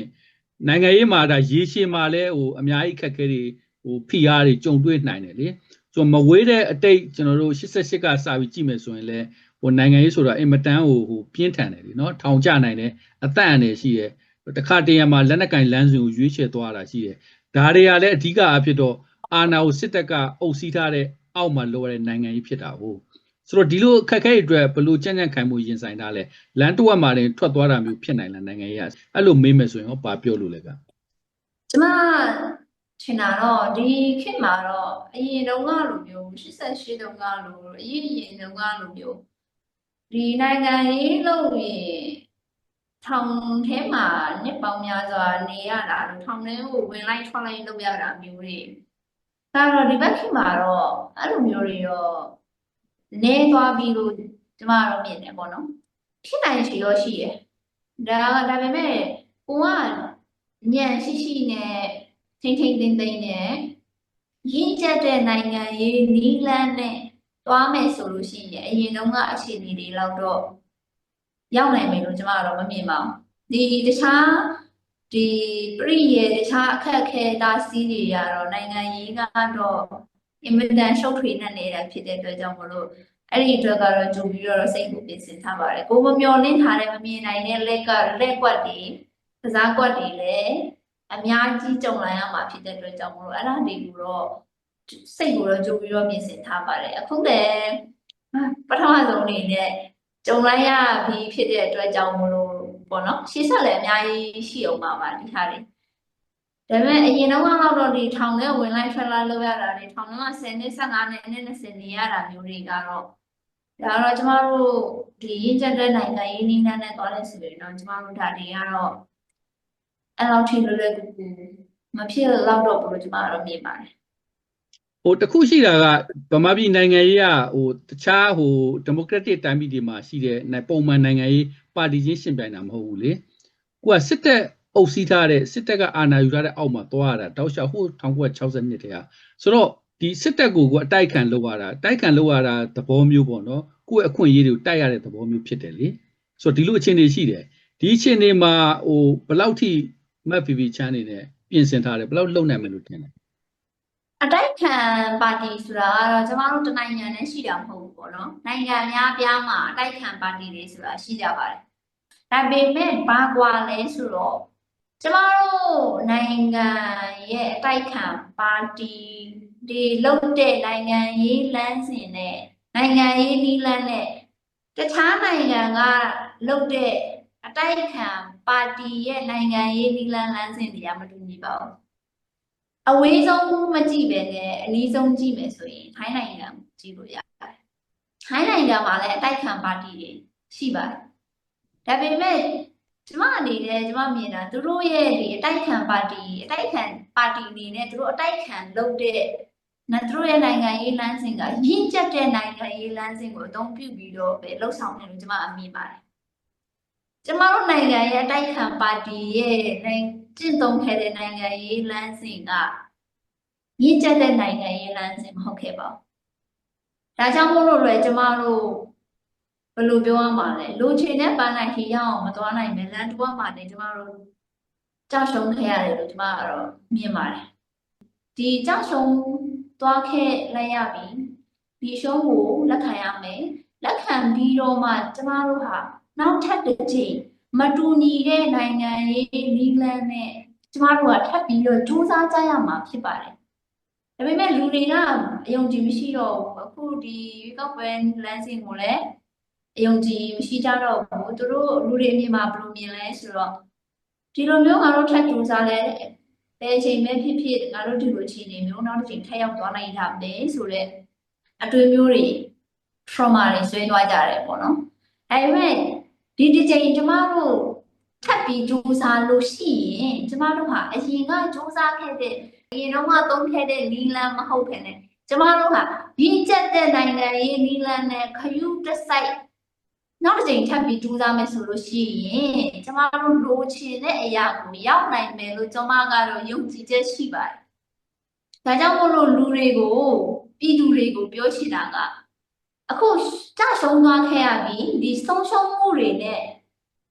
နိုင်ငံရေးမှာဒါရေရှည်မှာလဲဟိုအများကြီးအခက်အခဲတွေ ဟိုဖိအားတွေကြုံတွေ့နိုင်တယ်လေဆိုတော့မဝေးတဲ့အတိတ်ကျွန်တော်တို့88ကစပြီးကြည့်မယ်ဆိုရင်လဲဟိုနိုင်ငံရေးဆိုတာအင်မတန်ဟိုဟိုပြင်းထန်တယ်လीနော်ထောင်ကျနိုင်တယ်အသက်အန္တရာယ်ရှိတယ်တခါတရံမှာလက်နက်ကင်လမ်းစဉ်ကိုရွေးချယ်သွားတာရှိတယ်ဒါတွေကလည်းအဓိကအဖြစ်တော့အာဏာကိုစစ်တပ်ကအုပ်စီးထားတဲ့အောက်မှာလိုရတဲ့နိုင်ငံကြီးဖြစ်တာဟုတ်ဆိုတော့ဒီလိုအခက်အခဲတွေအတွက်ဘယ်လိုကြံ့ကြံ့ခိုင်မှုရင်ဆိုင်တာလဲလမ်းတစ်ဝက်မှာတင်ထွက်သွားတာမျိုးဖြစ်နိုင်လားနိုင်ငံရေးကအဲ့လိုမေးမယ်ဆိုရင်ဟောဘာပြောလို့လဲကကျမ ထင်တာတော့ဒီခေတ်မှာတော့အရင်တုန်းကလိုမျိုး88တုန်းကလိုအရင်အရင်တုန်းကလိုမျိုးဒီနိုင်ငံရေးလို့ရင်ထောင်ထဲမှာနှစ်ပေါင်းများစွာနေရတာလို့ထောင်ထဲကိုဝင်လိုက်ထွက်လိုက်လုပ်ရတာမျိုးတွေဒါတော့ဒီဘက်ခေတ်မှာတော့အဲ့လိုမျိုးတွေရောနေသွားပြီလို့ကျမတို့မြင်တယ်ပေါ့နော်ဖြစ်နိုင်ချေရောရှိတယ်ဒါဒါပေမဲ့ကိုကညံရှိရှိနဲ့ ထိမ့်ထိမ့်သိမ့်သိမ့်နဲ့ရင်းကျက်တဲ့နိုင်ငံရေးနီးလန်းနဲ့သွားမယ်ဆိုလို့ရှိရင်အရင်တုန်းကအခြေအနေတွေလောက်တော့ရောက်နိုင်မယ်လို့ကျမကတော့မမြင်ပါဘူးဒီတခြားဒီပြည့်ရဲ့တခြားအခက်အခဲတားဆီးတွေရတော့နိုင်ငံရေးကတော့အင်မတန်ရှုပ်ထွေးနေတာဖြစ်တဲ့အတွက်ကြောင့်မလို့အဲ့ဒီအတွက်ကတော့ကြိုပြီးတော့စိတ်ကိုပြင်ဆင်ထားပါတယ်ကိုမမျော်လင့်ထားတဲ့မမြင်နိုင်တဲ့လက်ကလက်ကွက်တွေကစားကွက်တွေလည်း အများကြီးကြုံလာရမှာဖြစ်တဲ့အတွက်ကြောင့်မလို့အဲ့ဒါတွေကိုတော့စိတ်ကိုတော့ကြိုပြီးတော့ပြင်ဆင်ထားပါတယ်အခုလည်းပထမဆုံးအနေနဲ့ကြုံလိုက်ရပြီးဖြစ်တဲ့အတွက်ကြောင့်မလို့ပေါ့နော်ရှေ့ဆက်လည်းအများကြီးရှိအောင်ပါပါဒီဟာတွေဒါပေမဲ့အရင်တော့ကတော့ဒီထောင်ထဲဝင်လိုက်ထွက်လာလို့ရတာတွေထောင်ထဲမှာ10နှစ်15နှစ်နဲ့20နေရတာမျိုးတွေကတော့ဒါတော့ကျမတို့ဒီရင်းချက်တဲ့နိုင်ငံရေးနည်းလမ်းနဲ့သွားတဲ့ဆိုရင်တော့ကျမတို့ဒါတွေကတော့ အဲ့လောက်ထိလွယ်လွယ်ကူကူမဖြစ်တော့တော့ဘူးလို့ကျမကတော့မြင်ပါတယ်ဟိုတခုရှိတာကဗမာပြည်နိုင်ငံရေးကဟိုတခြားဟိုဒီမိုကရက်တစ်တိုင်းပြည်တွေမှာရှိတဲ့နိုင်ပုံမှန်နိုင်ငံရေးပါတီချင်းရှင်ပြိုင်တာမဟုတ်ဘူးလေကိုကစစ်တပ်အုပ်စီးထားတဲ့စစ်တပ်ကအာဏာယူထားတဲ့အောက်မှာသွားရတာတောက်လျှောက်ဟို1962တည်းကဆိုတော့ဒီစစ်တပ်ကိုကိုအတိုက်ခံလုပ်ရတာအတိုက်ခံလုပ်ရတာသဘောမျိုးပေါ့နော်ကိုယ့်ရဲ့အခွင့်အရေးတွေကိုတိုက်ရတဲ့သဘောမျိုးဖြစ်တယ်လေဆိုတော့ဒီလိုအခြေအနေရှိတယ်ဒီအခြေအနေမှာဟိုဘယ်လောက်ထိ မက် VV ချမ်းနေနဲ့ပြင်ဆင်ထားတယ်ဘယ်လောက်လုံနိုင်မယ်လို့ထင်လဲအတိုက်ခံပါတီဆိုတာကတော့ကျမတို့တနိုင်ငံနဲ့ရှိတာမဟုတ်ဘူးပေါ့နော်နိုင်ငံအများပြားမှာအတိုက်ခံပါတီတွေဆိုတာရှိကြပါတယ်ဒါပေမဲ့ဘာကွာလဲဆိုတော့ကျမတို့နိုင်ငံရဲ့အတိုက်ခံပါတီတွေလုပ်တဲ့နိုင်ငံရေးလမ်းစဉ်နဲ့နိုင်ငံရေးနည်းလမ်းနဲ့တခြားနိုင်ငံကလုပ်တဲ့ အတိုက်ခံပါတီရဲ့နိုင်ငံရေးနည်းလမ်းလမ်းစဉ်တွေကမတူညီပါဘူးအဝေးဆုံးမကြည့်ပဲနဲ့အနီးဆုံးကြည့်မယ်ဆိုရင်ထိုင်းနိုင်ငံကိုကြည့်လို့ရတယ်။ထိုင်းနိုင်ငံမှာလည်းအတိုက်ခံပါတီတွေရှိပါတယ်။ဒါပေမဲ့ကျမအနေနဲ့ကျမမြင်တာသူတို့ရဲ့ဒီအတိုက်ခံပါတီအတိုက်ခံပါတီအနေနဲ့သူတို့အတိုက်ခံလုပ်တဲ့နော်သူတို့ရဲ့နိုင်ငံရေးလမ်းစဉ်ကရင့်ကျက်တဲ့နိုင်ငံရေးလမ်းစဉ်ကိုအသုံးပြုပြီးတော့ပဲလှုပ်ဆောင်တယ်လို့ကျမအမြင်ပါတယ်။ ကျမတို့နိုင်ငံရဲ့အတိုက်ခံပါတီရဲ့နိုင်ကျင့်သုံးခဲ့တဲ့နိုင်ငံရေးလမ်းစဉ်ကရင့်ကျက်တဲ့နိုင်ငံရေးလမ်းစဉ်မဟုတ်ခဲ့ပါဘူး။ဒါကြောင့်မို့လို့လည်းကျမတို့ဘယ်လိုပြောရမှာလဲလူချင်တဲ့ပန်းနိုင်ခီရအောင်မသွားနိုင်မယ်လမ်းတွားမှာနေကျမတို့ကြောက်ရှုံးခဲ့ရတယ်လို့ကျမကတော့မြင်ပါတယ်။ဒီကြောက်ရှုံးသွားခဲ့လိုက်ရပြီဒီရှုံးကိုလက်ခံရမယ်။လက်ခံပြီးတော့မှကျမတို့ဟာ နောက်ထပ်တစ်ချိန်မတူညီတဲ့နိုင်ငံရေးနည်းလမ်းနဲ့ကျမတို့ကထပ်ပြီးတော့စူးစမ်းကြရမှာဖြစ်ပါတယ်ဒါပေမဲ့လူတွေကအယုံကြည်မရှိတော့ဘူးအခုဒီရွေးကောက်ပွဲလမ်းစဉ်ကိုလည်းအယုံကြည်မရှိကြတော့ဘူးသူတို့လူတွေအမြင်မှာဘယ်လိုမြင်လဲဆိုတော့ဒီလိုမျိုးငါတို့ထပ်ကြိုးစားလဲဘယ်အချိန်ပဲဖြစ်ဖြစ်ငါတို့ဒီလိုအခြေအနေမျိုးနောက်တစ်ချိန်ထပ်ရောက်သွားနိုင်တာပဲဆိုတော့အတွေ့အမျိုးတွေ trauma တွေဆွဲသွားကြတယ်ပေါ့နော်ဒါပေမဲ့ ဒီဒီချိန်ကျမတို့ထပ်ပြီးကြိုးစားလို့ရှိရင်ကျမတို့ဟာအရင်ကကြိုးစားခဲ့တဲ့အရင်တော့ကသုံးခဲ့တဲ့နီလန်မဟုတ်ခင်နဲ့ကျမတို့ကရင်းကျက်တဲ့နိုင်ငံရေးနီလန်နဲ့ခယူးတစ်စိုက်နောက်တစ်ချိန်ထပ်ပြီးကြိုးစားမယ်ဆိုလို့ရှိရင်ကျမတို့လိုချင်တဲ့အရာကိုရောက်နိုင်မယ်လို့ကျမကတော့ယုံကြည်ချက်ရှိပါတယ်။ဒါကြောင့်မို့လို့လူတွေကိုပြည်သူတွေကိုပြောချင်တာက အခုကြရှုံးသွားခဲ့ရပြီဒီဆုံးရှုံးမှုတွေနဲ့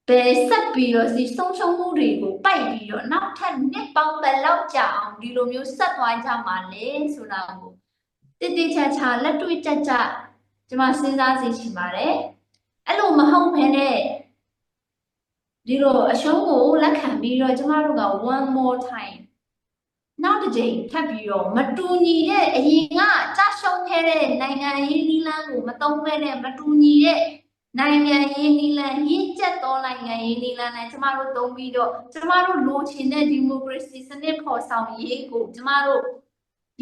ဘယ်ဆက်ပြီးတော့ဒီဆုံးရှုံးမှုတွေကိုပိုက်ပြီးတော့နောက်ထပ်နှစ်ပေါင်းဘယ်လောက်ကြာအောင်ဒီလိုမျိုးဆက်သွားကြမှာလဲဆိုတာကိုတိတိကျကျလက်တွေ့ကျကျကျွန်မစဉ်းစားစီချင်ပါတယ်အဲ့လိုမဟုတ်ဘဲနဲ့ဒီလိုအရှုံးကိုလက်ခံပြီးတော့ကျမတို့က one more time နောက်တစ်ကြိမ်ထပ်ပြီးတော့မတူညီတဲ့အရင်ကကြာရှုံးခဲ့တဲ့နိုင်ငံရေးနည်းလမ်းကိုမသုံးမဲနဲ့မတူညီတဲ့နိုင်ငံရေးနည်းလမ်းရင့်ကျက်သောနိုင်ငံရေးနည်းလမ်းနဲ့ကျမတို့သုံးပြီးတော့ကျမတို့လိုချင်တဲ့ဒီမိုကရေစီစနစ်ဖော်ဆောင်ရေးကိုကျမတို့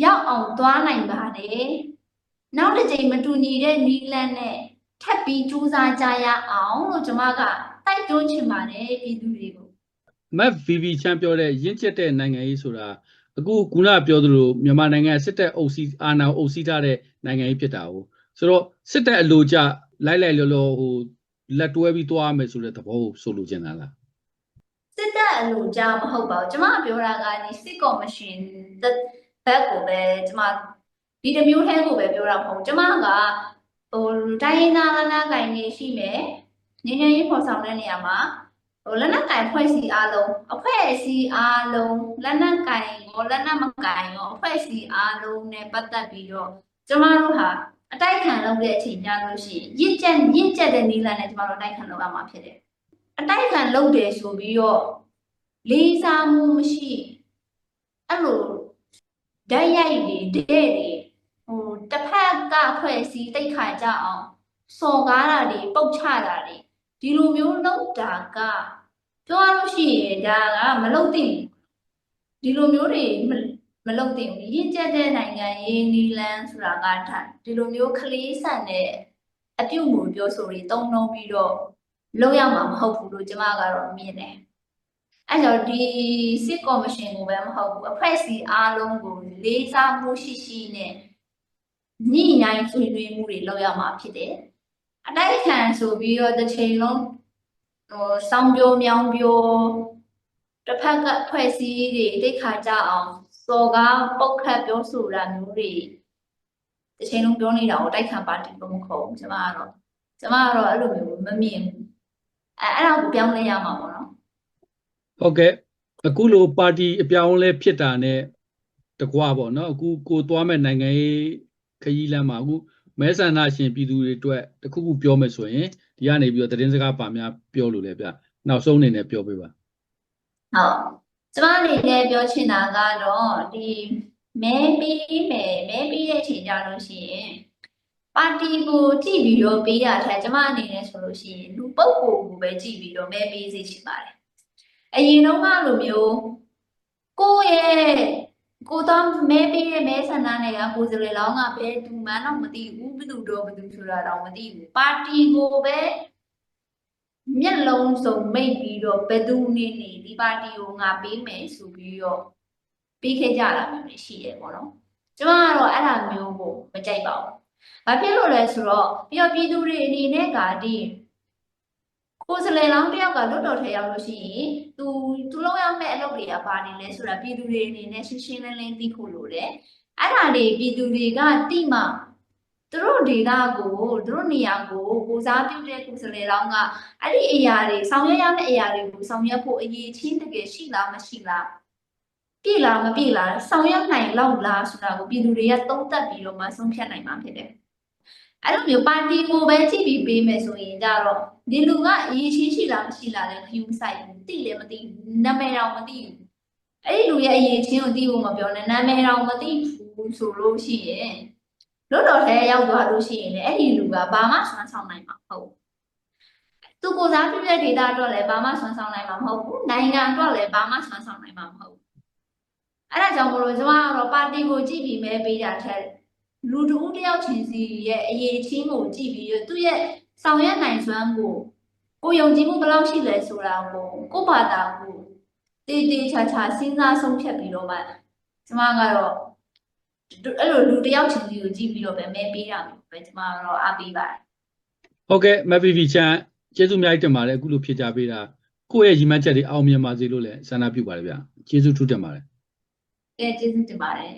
ရောက်အောင်သွားနိုင်ပါတယ်။နောက်တစ်ချိန်မတူညီတဲ့နည်းလမ်းနဲ့ထပ်ပြီးကြိုးစားကြရအောင်လို့ကျမကတိုက်တွန်းချင်ပါတယ်ပြည်သူတွေကိုမက် VV ချမ်းပြောတဲ့ရင့်ကျက်တဲ့နိုင်ငံရေးဆိုတာ အခုခုနကပြောသလိုမြန်မာနိုင်ငံစစ်တပ်အုပ်စီးအာဏာအုပ်စီးထားတဲ့နိုင်ငံကြီးဖြစ်တာကိုဆိုတော့စစ်တပ်အလိုကျလိုက်လိုက်လောလောဟိုလက်တွဲပြီးသွားမယ်ဆိုတဲ့သဘောကိုဆိုလိုချင်တာလားစစ်တပ်အလိုကြားမဟုတ်ပါဘူးကျမပြောတာကဒီစစ်ကော်မရှင်တက်ဘက်ကိုပဲကျမဒီတစ်မျိုးထဲကိုပဲပြောတာမဟုတ်ဘူးကျမကဟိုတိုင်းရင်းသားလက်နက်ကိုင်နေရှိမယ်ငញ្ញရေးဖော်ဆောင်တဲ့နေရာမှာ ဟိုလက်နက်ကိုင်ဖွဲ့စည်းအားလုံးအဖွဲ့အစည်းအားလုံးလက်နက်ကိုင်ရောလက်နက်မကိုင်ရောအဖွဲ့အစည်းအားလုံးနဲ့ပတ်သက်ပြီးတော့ကျမတို့ဟာအတိုက်ခံလုပ်တဲ့အချိန်ကြလို့ရှိရင်ရင့်ကျက်ရင့်ကျက်တဲ့နည်းလမ်းနဲ့ကျမတို့အတိုက်ခံလုပ်ရမှာဖြစ်တယ်အတိုက်ခံလုပ်တယ်ဆိုပြီးတော့လေးစားမှုမရှိအဲ့လိုဓာတ်ရိုက်တွေတဲ့တွေဟိုတစ်ဖက်ကဖွဲ့စည်းတိတ်ခါကြအောင်စော်ကားတာတွေပုတ်ချတာတွေ ဒီလိုမျိုးလုပ်တာကပြောရလို့ရှိရင်ဒါကမလုပ်သင့်ဘူးဒီလိုမျိုးတွေမမလုပ်သင့်ဘူးရင့်ကျက်တဲ့နိုင်ငံရေးနီလန်းဆိုတာကဒါဒီလိုမျိုးကလေးဆန်တဲ့အပြုတ်မှုပြောဆိုတွေတုံ့နှုံပြီးတော့လုပ်ရမှာမဟုတ်ဘူးလို့ကျမကတော့မြင်တယ်အဲ့တော့ဒီစစ်ကော်မရှင်ကိုပဲမဟုတ်ဘူးအဖွဲ့အစည်းအားလုံးကိုလေးစားမှုရှိရှိနဲ့ညှိနှိုင်းဆွေးနွေးမှုတွေလုပ်ရမှာဖြစ်တယ် အတိုက်ခံဆိုပြီးတော့တစ်ချိန်လုံးဟိုစောင်းပြောမြောင်းပြောတစ်ဖက်ကအဖွဲ့အစည်းတွေတိတ်ခါကြအောင်စော်ကားပုတ်ခတ်ပြောဆိုတာမျိုးတွေတစ်ချိန်လုံးပြောနေတာကိုတိုက်ခံပါတီလို့မခေါ်ဘူးကျမကတော့ကျမကတော့အဲ့လိုမျိုးမမြင်ဘူးအဲအဲ့ဒါကိုပြောင်းလဲရမှာပေါ့နော်ဟုတ်ကဲ့အခုလိုပါတီအပြောင်းအလဲဖြစ်တာနဲ့တကွာပေါ့နော်အခုကိုသွားမဲ့နိုင်ငံရေးခရီးလမ်းမှာအခု မဲဆန္ဒရှင်ပြည်သူတွေအတွက်တခုခုပြောမယ်ဆိုရင်ဒီကနေပြီးတော့သတင်းစကားပါများပြောလို့လေဗျနောက်ဆုံးအနေနဲ့ပြောပေးပါဟုတ်ကျမအနေနဲ့ပြောချင်တာကတော့ဒီမဲပေးမယ်မဲပေးတဲ့အချိန်ကြလို့ရှိရင်ပါတီကိုကြည့်ပြီးတော့ပေးရတဲ့ကျမအနေနဲ့ဆိုလို့ရှိရင်လူပုဂ္ဂိုလ်ကိုပဲကြည့်ပြီးတော့မဲပေးစေချင်ပါတယ်အရင်တော့ကလိုမျိုးကိုယ့်ရဲ့ကိုတော့မဲပေးတဲ့မဲဆန္ဒနယ်ကကိုယ်စလေလောင်းကဘယ်သူမှတော့မသိဘူးဘယ် သူတော့ဘယ်သူဆိုတာတော့မသိဘူးပါတီကိုပဲမျက်လုံးစုံမိတ်ပြီးတော့ဘယ်သူနေနေဒီပါတီကိုငါပေးမယ်ဆိုပြီးတော့ပေးခဲ့ကြတာမျိုးတွေရှိတယ်ပေါ့နော်ကျမကတော့အဲ့လိုမျိုးကိုမကြိုက်ပါဘူး။ဘာဖြစ်လို့လဲဆိုတော့ပြီးတော့ပြည်သူတွေအနေနဲ့ကဒီကိုယ်စလေလောင်းတယောက်ကလွတ်တော်ထဲရောက်လို့ရှိရင်သူသူလောက်ရမယ့်အလုပ်တွေကဘာနေလဲဆိုတာပြည်သူတွေအနေနဲ့ရှင်းရှင်းလင်းလင်းသိဖို့လိုတယ်။အဲ့ဒါတွေပြည်သူတွေကတိမှ သူတို့ဒေတာကိုသူတို့နေရာကိုကိုစားပြုတဲ့ကိုယ်စလေလောင်းကအဲ့ဒီအရာတွေဆောင်ရွက်ရမယ့်အရာတွေကိုဆောင်ရွက်ဖို့အရေးချင်းတကယ်ရှိလားမရှိလားပြည်လားမပြည်လားဆောင်ရွက်နိုင်လောက်လားဆိုတာကိုပြည်သူတွေကသုံးသပ်ပြီးတော့မှဆုံးဖြတ်နိုင်မှာဖြစ်တယ်။အဲ့လိုမျိုးပါတီကိုပဲကြည့်ပြီးပေးမယ်ဆိုရင်ကြတော့ဒီလူကအရေးချင်းရှိလားမရှိလားလဲခယူးဆိုင်ဘူးသိလည်းမသိဘူးနာမည်တော့မသိဘူးအဲ့ဒီလူရဲ့အရေးချင်းကိုသိဖို့မပြောနဲ့နာမည်တော့မသိဘူးဆိုလို့ရှိရင် လွတ်တော်ထဲရောက်သွားလို့ရှိရင်လည်းအဲ့ဒီလူကဘာမှဆွမ်းဆောင်နိုင်မှာမဟုတ်ဘူးသူကိုစားပြုတဲ့ဒေတာအတွက်လည်းဘာမှဆွမ်းဆောင်နိုင်မှာမဟုတ်ဘူးနိုင်ငံအတွက်လည်းဘာမှဆွမ်းဆောင်နိုင်မှာမဟုတ်ဘူးအဲ့ဒါကြောင့်မလို့ကျွန်မကတော့ပါတီကိုကြည့်ပြီးမဲပေးတာထက်လူတဦးတစ်ယောက်ချင်းစီရဲ့အရေးချင်းကိုကြည့်ပြီးတော့သူ့ရဲ့ဆောင်ရွက်နိုင်စွမ်းကိုကိုယုံကြည်မှုဘယ်လောက်ရှိလဲဆိုတာကိုကိုယ့်ဘာသာကိုတည်တည်ချာချာစဉ်းစားဆုံးဖြတ်ပြီးတော့မှကျွန်မကတော့ အဲ့လိုလူတစ်ယောက်ချင်းစီကိုကြည့်ပြီးတော့ပဲမဲပေးတာမျိုးပဲကျွန်မကတော့အားပေးပါတယ်ဟုတ်ကဲ့မဗီဗီချန်ကျေးဇူးအများကြီးတင်ပါတယ်အခုလိုဖြေကြပေးတာကိုယ့်ရဲ့ရည်မှန်းချက်တွေအောင်မြင်ပါစေလို့လည်းဆန္ဒပြုပါတယ်ဗျကျေးဇူးထူးတင်ပါတယ်ကဲကျေးဇူးတင်ပါတယ်